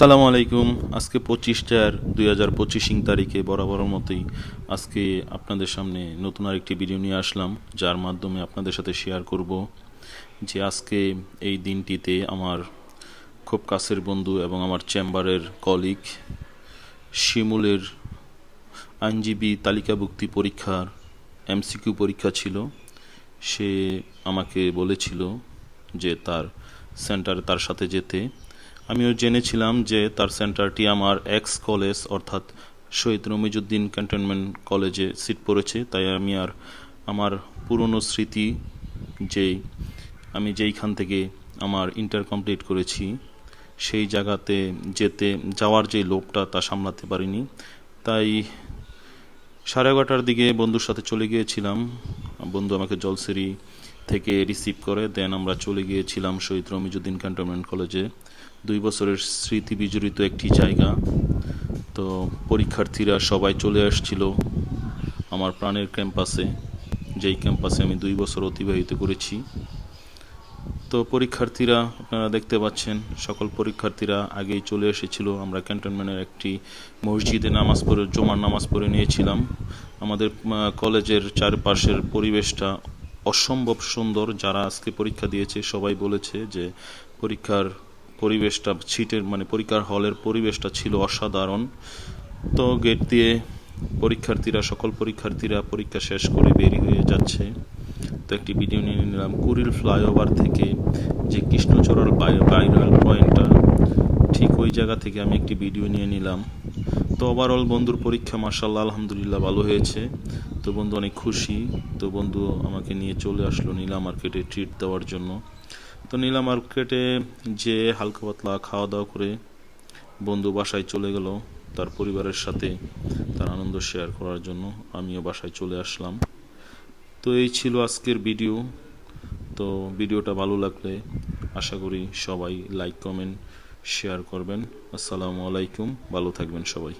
আসসালামু আলাইকুম। আজকে পঁচিশ চার দুই হাজার পঁচিশ তারিখে বরাবরের মতোই আজকে আপনাদের সামনে নতুন আরেকটি ভিডিও নিয়ে আসলাম, যার মাধ্যমে আপনাদের সাথে শেয়ার করব যে আজকে এই দিনটিতে আমার খুব কাছের বন্ধু এবং আমার চেম্বারের কলিগ শিমুলের আইনজীবী তালিকাভুক্তি পরীক্ষার এমসিকিউ পরীক্ষা ছিল। সে আমাকে বলেছিল যে তার সেন্টারে তার সাথে যেতে। আমিও জেনেছিলাম যে তার সেন্টারটি আমার এক্স কলেজ অর্থাৎ শহীদ রমিজুদ্দিন ক্যান্টনমেন্ট কলেজে সিট পড়েছে। তাই আমি আর আমার পুরনো স্মৃতি যেই, আমি যেইখান থেকে আমার ইন্টার কমপ্লিট করেছি, সেই জায়গাতে যেতে, যাওয়ার যে লোভটা তা সামলাতে পারিনি। তাই সাড়ে এগারোটার দিকে বন্ধুর সাথে চলে গিয়েছিলাম। বন্ধু আমাকে জলসেরি থেকে রিসিভ করে, দেন আমরা চলে গিয়েছিলাম শহীদ রমিজুদ্দিন ক্যান্টনমেন্ট কলেজে। দুই বছরের স্মৃতি বিজড়িত একটি জায়গা। তো পরীক্ষার্থীরা সবাই চলে আসছিল আমার প্রাণের ক্যাম্পাসে, যেই ক্যাম্পাসে আমি দুই বছর অতিবাহিত করেছি। তো পরীক্ষার্থীরা, আপনারা দেখতে পাচ্ছেন, সকল পরীক্ষার্থীরা আগেই চলে এসেছিল। আমরা ক্যান্টনমেন্টের একটি মসজিদে নামাজ পড়ে, জমার নামাজ পড়ে নিয়েছিলাম। আমাদের কলেজের চারপাশের পরিবেশটা অসম্ভব সুন্দর যারা আজকে পরীক্ষা দিয়েছে, সবাই বলেছে যে পরীক্ষার পরিবেশটা ছিটের মানে পরীক্ষার হলের পরিবেশটা ছিল অসাধারণ। তো গেট দিয়ে পরীক্ষার্থীরা, সকল পরীক্ষার্থীরা পরীক্ষা শেষ করে বেরিয়ে হয়ে যাচ্ছে। তো একটি ভিডিও নিয়ে নিলাম। কুড়িল ফ্লাইওভার থেকে যে কৃষ্ণচূড়ার ভাইরাল পয়েন্টটা, ঠিক ওই জায়গা থেকে আমি একটি ভিডিও নিয়ে নিলাম। তো ওভারঅল বন্ধুর পরীক্ষা মার্শাল্লাহ আলহামদুলিল্লাহ ভালো হয়েছে। তো বন্ধু অনেক খুশি। তো বন্ধু আমাকে নিয়ে চলে আসলো নীলা মার্কেটে ট্রিট দেওয়ার জন্য। তো নীলা মার্কেটে যে হালকা পাতলা খাওয়া দাওয়া করে বন্ধু বাসায় চলে গেল, তার পরিবারের সাথে তার আনন্দ শেয়ার করার জন্য আমিও বাসায় চলে আসলাম। তো এই ছিল আজকের ভিডিও তো ভিডিওটা ভালো লাগলে আশা করি সবাই লাইক কমেন্ট শেয়ার করবেন। আসসালামু আলাইকুম। ভালো থাকবেন সবাই।